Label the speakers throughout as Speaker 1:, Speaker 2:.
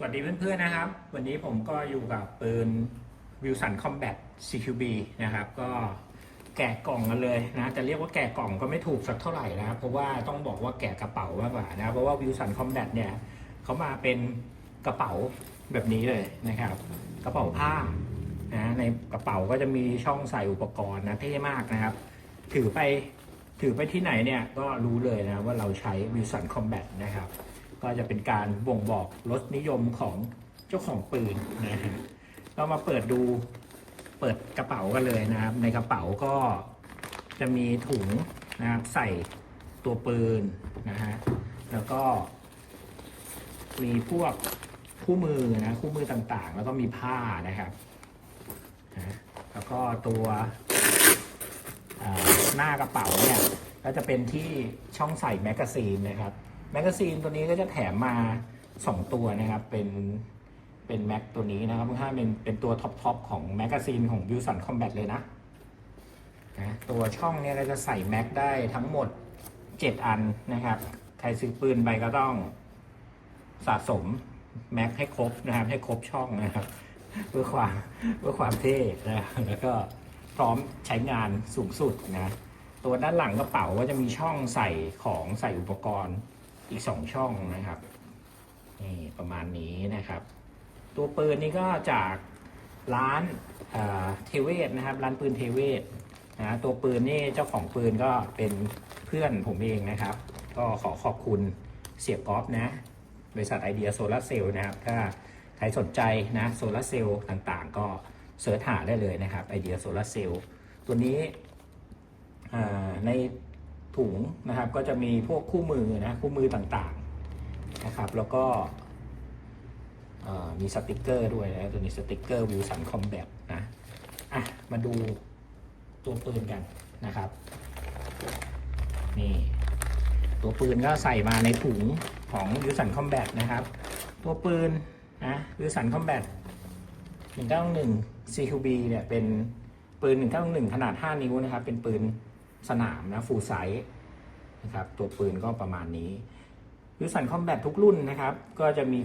Speaker 1: สวัสดีเพื่อนๆนะครับ วันนี้ผมก็อยู่กับปืน Wilson Combat CQB นะครับ ก็แกะกล่องกันเลยนะจะเรียกว่าแกะกล่องก็ไม่ถูกสักเท่าไหร่นะครับเพราะว่าต้องบอกว่าแกะกระเป๋ามากกว่านะเพราะว่า Wilson Combat เนี่ยเขามาเป็นกระเป๋าแบบนี้เลยนะครับ กระเป๋าผ้านะในกระเป๋าก็จะมีช่องใส่อุปกรณ์นะเท่มากนะครับ ถือไปถือไปที่ไหนเนี่ยก็รู้เลยนะว่าเราใช้ Wilson Combat นะครับ ก็จะเป็นการบ่งบอกรสนิยมของเจ้าของปืนนะฮะเรามาเปิดดูเปิดกระเป๋ากันเลยนะครับ ในกระเป๋าก็จะมีถุงนะครับใส่ตัวปืนนะฮะแล้วก็ มีพวกคู่มือนะคู่มือต่างๆ แล้วก็มีผ้านะครับนะแล้วก็ตัวหน้ากระเป๋าเนี่ยก็จะเป็นที่ช่องใส่แมกกาซีนนะครับ แมกกาซีนตัวนี้ก็จะแถมมา 2 ตัวนะครับ เป็นเป็นแม็กตัวนี้นะครับค่าเป็นเป็นตัวท็อปทอปของแมกกาซีนของ w i l s o n Combat เลยนะนะตัวช่องเนี่ยก็จะใส่แม็กได้ทั้งหมด 7 อันนะครับ ใครซื้อปืนไปก็ต้องสะสมแม็กให้ครบนะครับ ให้ครบช่องนะครับ เพื่อความเพื่อความเท่นะแล้วก็พร้อมใช้งานสูงสุดนะ ตัวด้านหลังกระเป๋าก็จะมีช่องใส่ของใส่อุปกรณ์ อีกสองช่องนะครับนี่ประมาณนี้นะครับ ตัวปืนนี่ก็จากร้านเทเวศนะครับ ร้านปืนเทเวศนะตัวปืนนี่เจ้าของปืนก็เป็นเพื่อนผมเองนะครับ ก็ขอขอบคุณเสียกอฟนะบริษัทไอเดียโซลาเซลล์นะครับ ถ้าใครสนใจนะโซลาเซลล์ต่างๆ ก็เสิร์ชหาได้เลยนะครับไอเดียโซลาเซลล์ตัวนี้ใน ถุงนะครับ ก็จะมีพวกคู่มือนะคู่มือต่างๆนะครับ แล้วก็มีสติกเกอร์ด้วยนะตัวนี้สติกเกอร์วิวสันคอมแบทนะอะมาดูตัวปืนกันนะครับนี่ตัวปืนก็ใส่มาในถุงของวิวสันคอมแบทนะครับ ตัวปืนนะวิวสันคอมแบท191 CQB เนี่ยเป็นปืน191ขนาด 5 นิ้วนะครับ เป็นปืน สนามนะฟูลไซส์นะครับตัวปืนก็ประมาณนี้วิสันคอมแบททุกรุ่นนะครับ ก็จะมี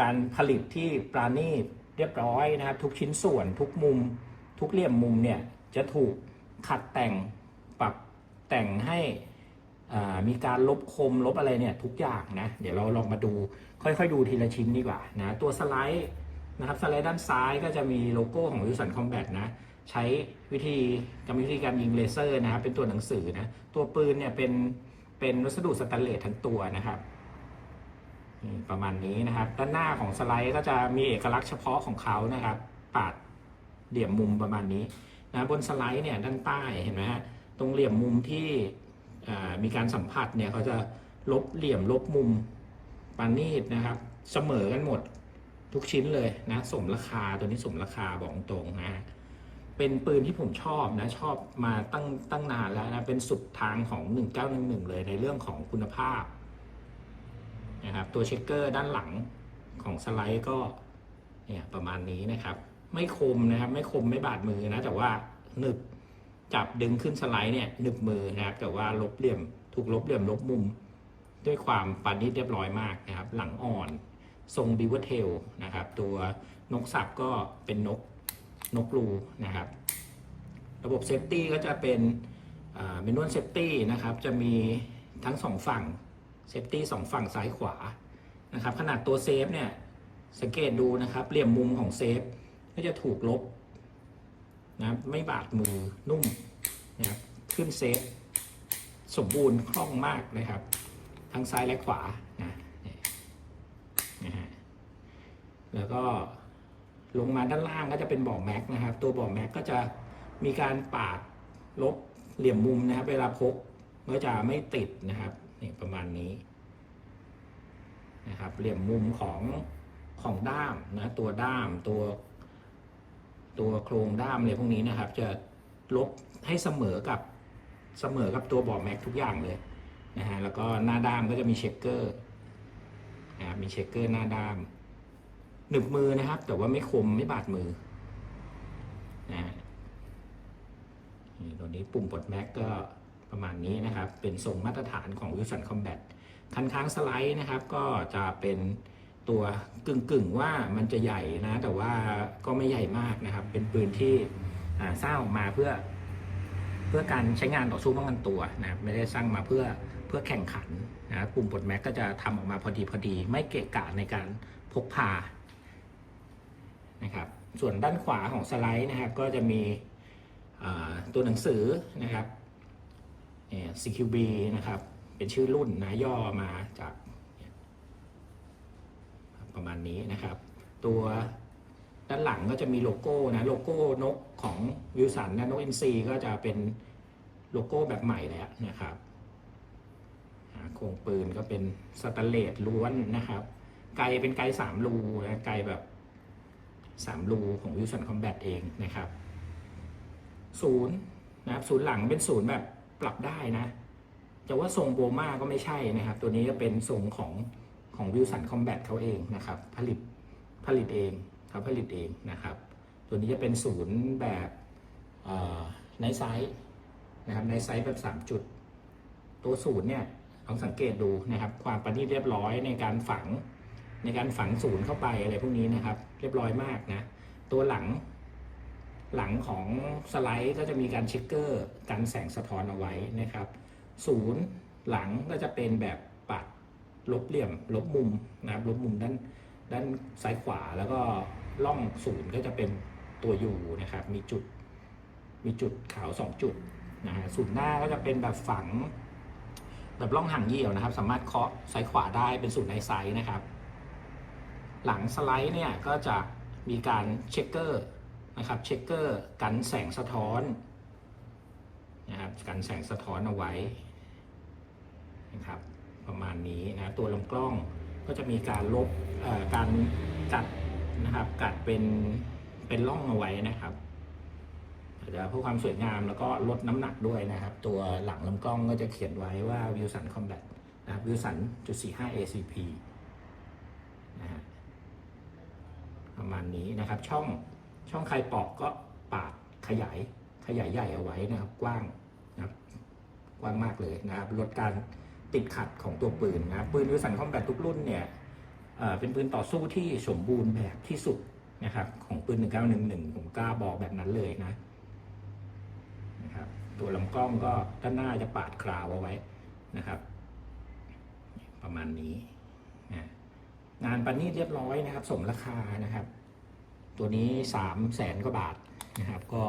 Speaker 1: การผลิตที่ปราณีตเรียบร้อยนะครับ ทุกชิ้นส่วนทุกมุม ทุกเหลี่ยมมุมเนี่ยจะถูกขัดแต่งปรับแต่งให้มีการลบคมลบอะไรเนี่ยทุกอย่างนะเดี๋ยวเราลองมาดูค่อยๆ ดูทีละชิ้นดีกว่านะตัวสไลด์นะครับสไลด์ด้านซ้ายก็จะมีโลโก้ของ Wilson Combat นะ ใช้วิธีกรรมวิธีการยิงเลเซอร์นะครับเป็นตัวหนังสือนะตัวปืนเนี่ยเป็นเป็นวัสดุสแตนเลสทั้งตัวนะครับประมาณนี้นะครับ ด้านหน้าของสไลด์ก็จะมีเอกลักษณ์เฉพาะของเขานะครับ ปาดเหลี่ยมมุมประมาณนี้นะบนสไลด์เนี่ยด้านใต้เห็นไหมฮะตรงเหลี่ยมมุมที่มีการสัมผัสเนี่ยเขาจะลบเหลี่ยมลบมุมปานนีดนะครับ เสมอกันหมดทุกชิ้นเลยนะ สมราคาตัวนี้สมราคาบอกตรงนะ เป็นปืนที่ผมชอบนะชอบมาตั้งตั้งนานแล้วนะเป็นสุดทางของ 1911 เลยในเรื่องของคุณภาพนะครับตัวเช็คเกอร์ด้านหลังของสไลด์ก็เนี่ยประมาณนี้นะครับ ไม่คมนะครับ ไม่คมไม่บาดมือนะแต่ว่าหนึบจับดึงขึ้นสไลด์เนี่ยหนึบมือนะครับ แต่ว่าลบเหลี่ยมถูกลบเหลี่ยมลบมุม ด้วยความปานนี้เรียบร้อยมากนะครับ หลังอ่อน ทรงบิวเทลนะครับ ตัวนกสับก็เป็นนก นกรูนะครับ ระบบเซฟตี้ก็จะเป็นเมนวลเซฟตี้นะครับ จะมีทั้งสองฝั่งเซฟตี้สองฝั่งซ้ายขวานะครับ ขนาดตัวเซฟเนี่ยสังเกตดูนะครับ เหลี่ยมมุมของเซฟก็จะถูกลบนะไม่บาดมือนุ่มนะครับขึ้นเซฟสมบูรณ์คล่องมากนะครับ ทั้งซ้ายและขวานะนี่นะฮะแล้วก็ ลงมาด้านล่างก็จะเป็นบ่อแม็กนะครับ ตัวบ่อแม็กก็จะมีการปาดลบเหลี่ยมมุมนะครับ เวลาพกก็จะไม่ติดนะครับนี่ประมาณนี้นะครับ เหลี่ยมมุมของของด้ามนะตัวด้ามตัว ตัวโครงด้ามอะไรพวกนี้นะครับ จะลบให้เสมอกับเสมอกับตัวบอร์ดแม็กทุกอย่างเลยนะฮะแล้วก็หน้าด้ามก็จะมีเช็คเกอร์นะครับมีเช็คเกอร์หน้าด้าม หนึบมือนะครับ แต่ว่าไม่คมไม่บาดมือนะฮะตัวนี้ปุ่มปลดแม็กก็ประมาณนี้นะครับ เป็นทรงมาตรฐานของ Wilson Combat คันค้างสไลด์นะครับ ก็จะเป็นตัวกึ่งกึ่งๆว่ามันจะใหญ่นะ แต่ว่าก็ไม่ใหญ่มากนะครับ เป็นปืนที่สร้างออกมาเพื่อ เพื่อการใช้งานต่อสู้ป้องกันตัวนะครับไม่ได้สร้างมาเพื่อเพื่อแข่งขันนะปุ่มปลดแม็กก็จะทำออกมาพอดีพอดี ไม่เกะกะในการพกพา นะครับ ส่วนด้านขวาของสไลด์นะครับก็จะมีตัวหนังสือนะครับ CQB นะครับ เป็นชื่อรุ่นนะย่อมาจากประมาณนี้นะครับ ตัวด้านหลังก็จะมีโลโก้นะโลโก้นกของวิวสันนะนกอินซีก็จะเป็นโลโก้แบบใหม่แล้วนะครับอ่าโครงปืนก็เป็นสแตนเลสล้วนนะครับ ไกลเป็นไกลสามรูนะไกลแบบ สามรูของวิวสันคอมแบทเองนะครับศูนย์นะครับศูนย์หลังเป็นศูนย์แบบปรับได้นะจะว่าทรงโบมาก็ไม่ใช่นะครับ ตัวนี้จะเป็นทรงของของวิวสันคอมแบทเขาเองนะครับ ผลิตผลิตเองเขาผลิตเองนะครับ ตัวนี้จะเป็นศูนย์แบบในไซส์นะครับในไซส์แบบ 3 จุด ตัวศูนย์เนี่ยลองสังเกตดูนะครับ ความประณีตเรียบร้อยในการฝัง ในการฝังศูนย์เข้าไปอะไรพวกนี้นะครับ เรียบร้อยมากนะ ตัวหลัง หลังของสไลด์ก็จะมีการเช็คเกอร์กันแสงสะท้อนเอาไว้นะครับศูนย์หลังก็จะเป็นแบบปัดลบเหลี่ยม ลบมุมนะครับลบมุมด้านด้านซ้ายขวาแล้วก็ล่องศูนย์ก็จะเป็นตัวยูนะครับ มีจุด มีจุดขาวสองจุดนะฮะศูนย์หน้าก็จะเป็นแบบฝัง แบบล่องหางเหี่ยวนะครับ สามารถเคาะซ้ายขวาได้เป็นศูนย์ในไซส์นะครับ หลังสไลด์เนี่ยก็จะมีการเช็คเกอร์นะครับเช็คเกอร์กันแสงสะท้อนนะครับกันแสงสะท้อนเอาไว้นะครับประมาณนี้นะตัวลำกล้องก็จะมีการลบเอ่อการกัดนะครับกัดเป็นเป็นร่องเอาไว้นะครับอาจจะเพื่อความสวยงามแล้วก็ลดน้ำหนักด้วยนะครับ ตัวหลังลำกล้องก็จะเขียนไว้ว่าวิวสันคอมแบทนะครับวิวสันจุดสี่ห้า ACP นะฮะ ประมาณนี้นะครับ ช่องช่องใครปอกก็ปาดขยายขยายใหญ่เอาไว้นะครับ กว้างนะครับกว้างมากเลยนะครับลดการติดขัดของตัวปืนนะครับปืนวิสันคอมแบททุกรุ่นเนี่ยเอ่อเป็นปืนต่อสู้ที่สมบูรณ์แบบที่สุดนะครับ ของปืน 1911 ผมกล้าบอกแบบนั้นเลยนะนะครับ ตัวลำกล้องก็ด้านหน้าจะปาดคราวเอาไว้นะครับ ประมาณนี้นะงานประณีตเรียบร้อยนะครับ สมราคานะครับ ตัวนี้สามแสนกว่าบาทนะครับ ก็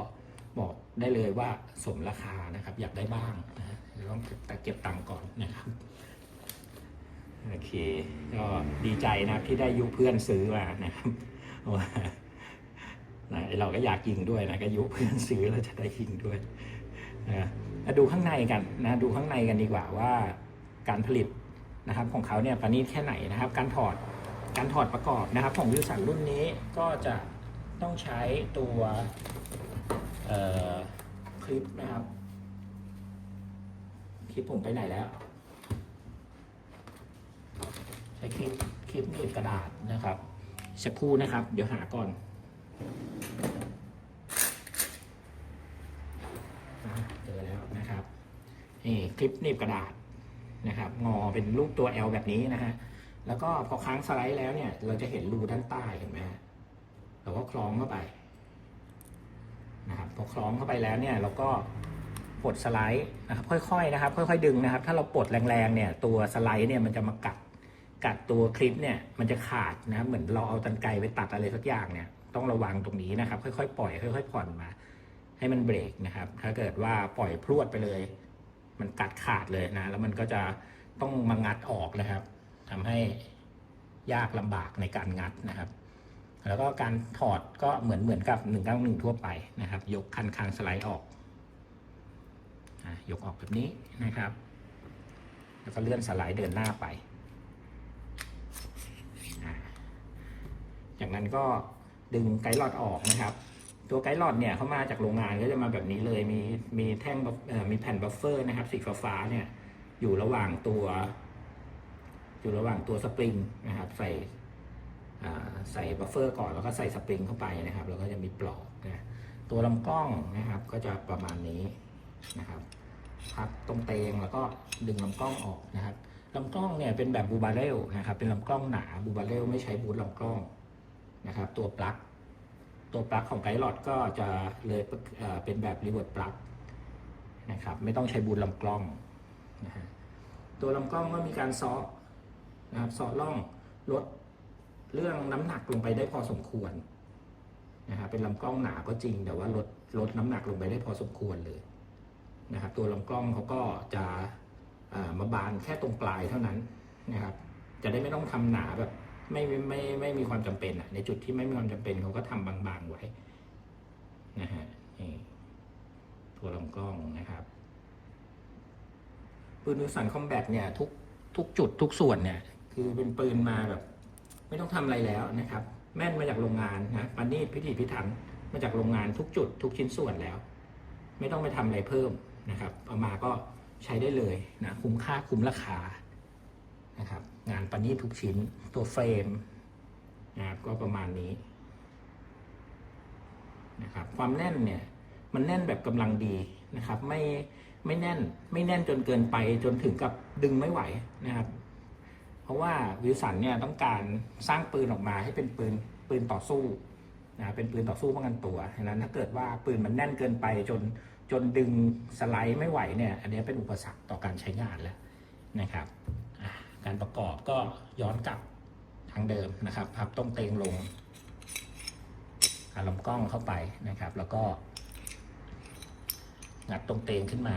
Speaker 1: บอกได้เลยว่าสมราคานะครับ อยากได้บ้างนะเดี๋ยวต้องแต่เก็บตังค์ก่อนนะครับโอเค ก็ดีใจนะที่ได้ยุเพื่อนซื้อมานะครับเพราะว่านเราก็อยากยิงด้วยนะก็ยุเพื่อนซื้อแล้วจะได้ยิงด้วยนะมาดูข้างในกันนะดูข้างในกันดีกว่าว่าการผลิตนะครับของเขาเนี่ยประณีตแค่ไหนนะครับ การถอดการถอดประกอบนะครับ ของวิวสันรุ่นนี้ก็จะ ต้องใช้ตัวคลิปนะครับ คลิปผมไปไหนแล้ว ใช้คลิปคลิปหนีบกระดาษนะครับ สักครู่นะครับ เดี๋ยวหาก่อนเจอแล้วนะครับนี่คลิปหนีบกระดาษนะครับ งอเป็นรูปตัว L แบบนี้นะฮะแล้วก็พอค้างสไลด์แล้วเนี่ย เราจะเห็นรูด้านใต้เห็นไหมฮะ เราก็คล้องเข้าไปนะครับพอคล้องเข้าไปแล้วเนี่ยเราก็ปลดสไลด์นะครับค่อยๆนะครับ ค่อยๆดึงนะครับ ถ้าเราปลดแรงๆเนี่ยตัวสไลด์เนี่ยมันจะมากัดกัดตัวคลิปเนี่ยมันจะขาดนะครับเหมือนเราเอาตันไกไปตัดอะไรสักอย่างเนี่ยต้องระวังตรงนี้นะครับ ค่อยๆปล่อยค่อยๆผ่อนมา ให้มันเบรกนะครับ ถ้าเกิดว่าปล่อยพรวดไปเลย มันกัดขาดเลยนะ แล้วมันก็จะต้องมางัดออกนะครับทำให้ยากลำบากในการงัดนะครับ แล้วก็การถอดก็เหมือนเหมือนกับ 191 ทั่วไปนะครับ ยกคันคางสไลด์ออกยกออกแบบนี้นะครับ แล้วก็เลื่อนสไลด์เดินหน้าไป จากนั้นก็ดึงไกด์หลอดออกนะครับ ตัวไกด์หลอดเนี่ยเขามาจากโรงงานก็จะมาแบบนี้เลย มีมีแท่งมีแผ่นบัฟเฟอร์นะครับสีฟ้าๆเนี่ยอยู่ระหว่างตัว อยู่ระหว่างตัวสปริงนะครับ ใส่ ใส่บัฟเฟอร์ก่อนแล้วก็ใส่สปริงเข้าไปนะครับ แล้วก็จะมีปลอกนะตัวลำกล้องนะครับก็จะประมาณนี้นะครับพับตรงเตงแล้วก็ดึงลำกล้องออกนะครับลำกล้องเนี่ยเป็นแบบบูบาเรลนะครับ เป็นลำกล้องหนาบูบาเรลไม่ใช้บูทลำกล้องนะครับ ตัวปลั๊กตัวปลั๊กของไกด์หลอดก็จะเลยเอ่อเป็นแบบรีเวิร์ดปลั๊กนะครับ ไม่ต้องใช้บูทลำกล้องนะฮะตัวลำกล้องก็มีการซ้อนะครับซ้อล่องลด เรื่องน้ำหนักลงไปได้พอสมควรนะครับเป็นลำกล้องหนาก็จริง แต่ว่าลดลดน้ำหนักลงไปได้พอสมควรเลยนะครับตัวลำกล้องเขาก็จะามาบานแค่ตรงปลายเท่านั้นนะครับ จะได้ไม่ต้องทำหนาแบบไม่ไม่ไม่ไม่มีความจำเป็นอะในจุดที่ไม่มีความจำเป็นเขาก็ทำบางๆไว้นะฮะนี่ตัวลำกล้องนะครับปืนวิสันคอมแบทเนี่ยทุกทุกจุดทุกส่วนเนี่ย คือเป็นปืนมาแบบ ไม่ต้องทำอะไรแล้วนะครับ แม่นมาจากโรงงานนะปานีตพิถีพิถันมาจากโรงงานทุกจุดทุกชิ้นส่วนแล้ว ไม่ต้องไปทำอะไรเพิ่มนะครับ เอามาก็ใช้ได้เลยนะคุ้มค่าคุ้มราคานะครับ งานปานนีตทุกชิ้นตัวเฟรมนะครับก็ประมาณนี้นะครับความแน่นเนี่ยมันแน่นแบบกำลังดีนะครับ ไม่ไม่แน่นไม่แน่นจนเกินไปจนถึงกับดึงไม่ไหวนะครับ ราะว่าวิลสันเนี่ยต้องการสร้างปืนออกมาให้เป็นปืนปืนต่อสู้นะเป็นปืนต่อสู้ป้องกันตัวฉะนั้นถ้าเกิดว่าปืนมันแน่นเกินไปจนจนดึงสไลด์ไม่ไหวเนี่ยอันนี้เป็นอุปสรรคต่อการใช้งานแล้วนะครับการประกอบก็ย้อนกลับทางเดิมนะครับพับตรงเตงลงเอาลำกล้องเข้าไปนะครับ แล้วก็งัดตรงเตงขึ้นมา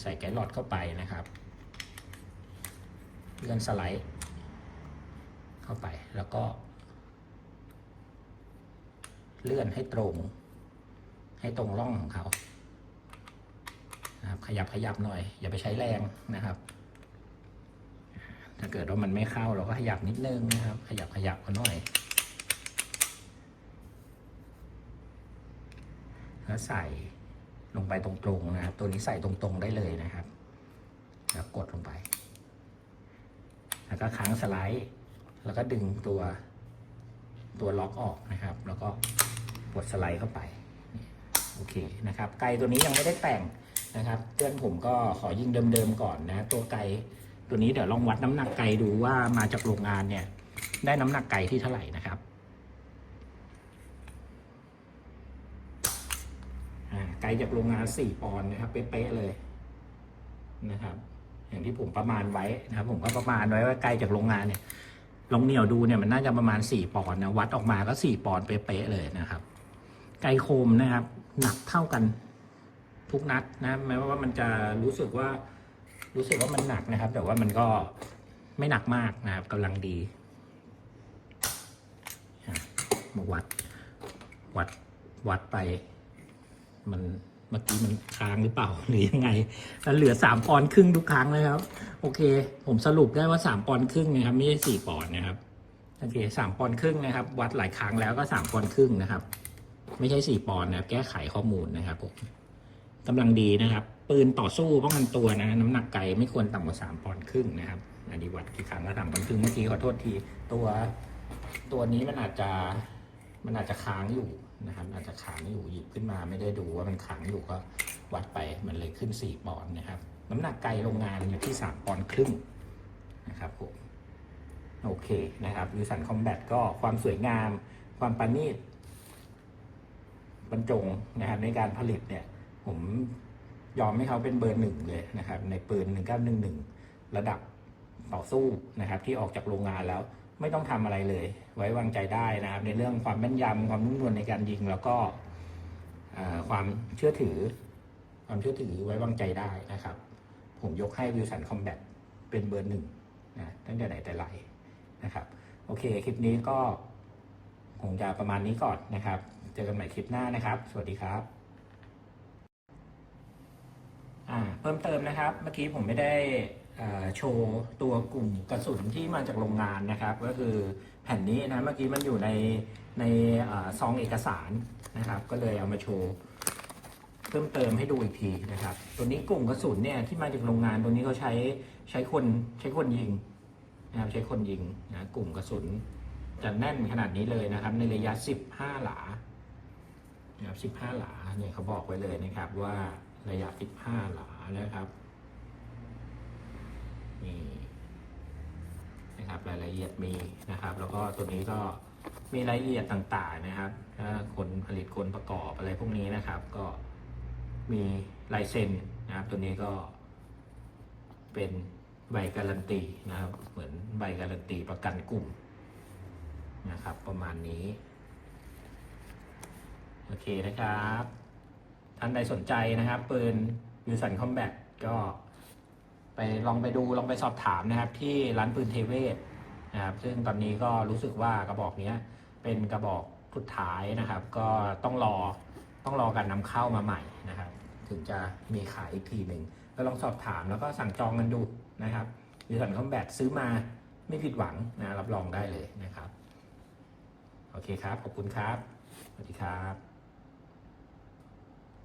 Speaker 1: ใส่ไกด์หลอดเข้าไปนะครับ เลื่อนสไลด์ เข้าไปแล้วก็ เลื่อนให้ตรง ให้ตรงร่องของเขานะครับขยับขยับหน่อย อย่าไปใช้แรงนะครับ ถ้าเกิดว่ามันไม่เข้าเราก็ขยับนิดนึงนะครับ ขยับขยับเขาหน่อยแล้วใส่ลงไปตรงๆนะครับ ตัวนี้ใส่ตรงๆได้เลยนะครับ แล้วกดลงไป แล้วก็ค้างสไลด์ แล้วก็ดึงตัวตัวล็อกออกนะครับ แล้วก็กดสไลด์เข้าไป โอเคนะครับ ไกตัวนี้ยังไม่ได้แต่งนะครับเพื่อนผมก็ขอยิงเดิมๆก่อนนะ ตัวไกตัวนี้เดี๋ยวลองวัดน้ำหนักไกดูว่ามาจากโรงงานเนี่ย ได้น้ำหนักไกที่เท่าไหร่นะครับไกจากโรงงานสี่ปอนด์นะครับเป๊ะๆเลยนะครับ อย่างที่ผมประมาณไว้นะครับผมก็ประมาณไว้ว่าไกลจากโรงงานเนี่ยลองเหนียวดูเนี่ยมันน่าจะประมาณ 4 ปอนด์นะวัดออกมาก็ 4 ปอนด์เป๊ะๆเลยนะครับ ไกลโคมนะครับ หนักเท่ากันทุกนัดนะแม้ว่ามันจะรู้สึกว่ารู้สึกว่ามันหนักนะครับ แต่ว่ามันก็ไม่หนักมากนะครับกำลังดีมาวัดวัดวัดไปมัน มื่อกี้มันค้างหรือเปล่าหรือยังไงแล้วเหลือสามปอนด์ครึ่งทุกครั้งเลยครับ โอเค ผมสรุปได้ว่าสามปอนด์ครึ่งนะครับ ไม่ใช่สี่ปอนด์นะครับโอเคสามปอนด์ครึ่งนะครับ วัดหลายครั้งแล้วก็สามปอนด์ครึ่งนะครับ ไม่ใช่สี่ปอนด์นะครับ แก้ไขข้อมูลนะครับผมกำลังดีนะครับ ปืนต่อสู้ป้องกันตัวนะน้ำหนักไกลไม่ควรต่ำกว่าสามปอนด์ครึ่งนะครับอันนี้วัดกี่ครั้งก็สามปอนด์ครึ่งเมื่อกี้ขอโทษทีตัวตัวนี้มันอาจจะมันอาจจะค้างอยู่ นะครับอาจจะค้างอยู่หยิบขึ้นมาไม่ได้ดูว่ามันค้างอยู่ก็วัดไปมันเลยขึ้นสี่ปอนด์นะครับ น้ำหนักไกลโรงงานอยู่ที่สามปอนด์ครึ่งนะครับผมโอเคนะครับวิสันคอมแบทก็ความสวยงาม ความประณีตบรรจงนะครับในการผลิตเนี่ย ผมยอมให้เขาเป็นเบอร์หนึ่งเลยนะครับ ในปืน 1911 ระดับต่อสู้นะครับ ที่ออกจากโรงงานแล้ว ไม่ต้องทำอะไรเลย ไว้วางใจได้นะครับ ในเรื่องความแม่นยำความนุ่มนวลในการยิงแล้วก็ความเชื่อถือ ความเชื่อถือไว้วางใจได้นะครับ ผมยกให้วิลสันคอมแบทเป็นเบอร์หนึ่งนะตั้งแต่ไหนแต่ไรนะครับ โอเค คลิปนี้ก็คงจะประมาณนี้ก่อนนะครับ เจอกันใหม่คลิปหน้านะครับ สวัสดีครับอ่าเพิ่มเติมนะครับ เมื่อกี้ผมไม่ได้ โชว์ตัวกลุ่มกระสุนที่มาจากโรงงานนะครับ ก็คือแผ่นนี้นะเมื่อกี้มันอยู่ในในซองเอกสารนะครับ ก็เลยเอามาโชว์เพิ่มเติมให้ดูอีกทีนะครับ ตัวนี้กลุ่มกระสุนเนี่ยที่มาจากโรงงานตัวนี้เขาใช้ใช้คนใช้คนยิงนะครับใช้คนยิงนะกลุ่มกระสุนจะแน่นขนาดนี้เลยนะครับ ในระยะ 15 หลานะครับ15 หลาเนี่ยเขาบอกไว้เลยนะครับว่าระยะ 15 หลานะครับ นี่นะครับรายละเอียดมีนะครับ แล้วก็ตัวนี้ก็มีรายละเอียดต่างๆนะครับถ้าคนผลิตคนประกอบอะไรพวกนี้นะครับ ก็มีลายเซ็นนะครับ ตัวนี้ก็เป็นใบการันตีนะครับ เหมือนใบการันตีประกันกลุ่มนะครับ ประมาณนี้ โอเคนะครับ ท่านใดสนใจนะครับปืนวิลสันคอมแบทก็ ไปลองไปดูลองไปสอบถามนะครับ ที่ร้านปืนเทเวศนะครับซึ่งตอนนี้ก็รู้สึกว่ากระบอกนี้เป็นกระบอกสุดท้ายนะครับ ก็ต้องรอต้องรอการนำเข้ามาใหม่นะครับ ถึงจะมีขายอีกทีหนึ่งก็ลองสอบถามแล้วก็สั่งจองกันดูนะครับวิลสันคอมแบทซื้อมาไม่ผิดหวังนะรับรองได้เลยนะครับ โอเคครับ ขอบคุณครับ สวัสดีครับ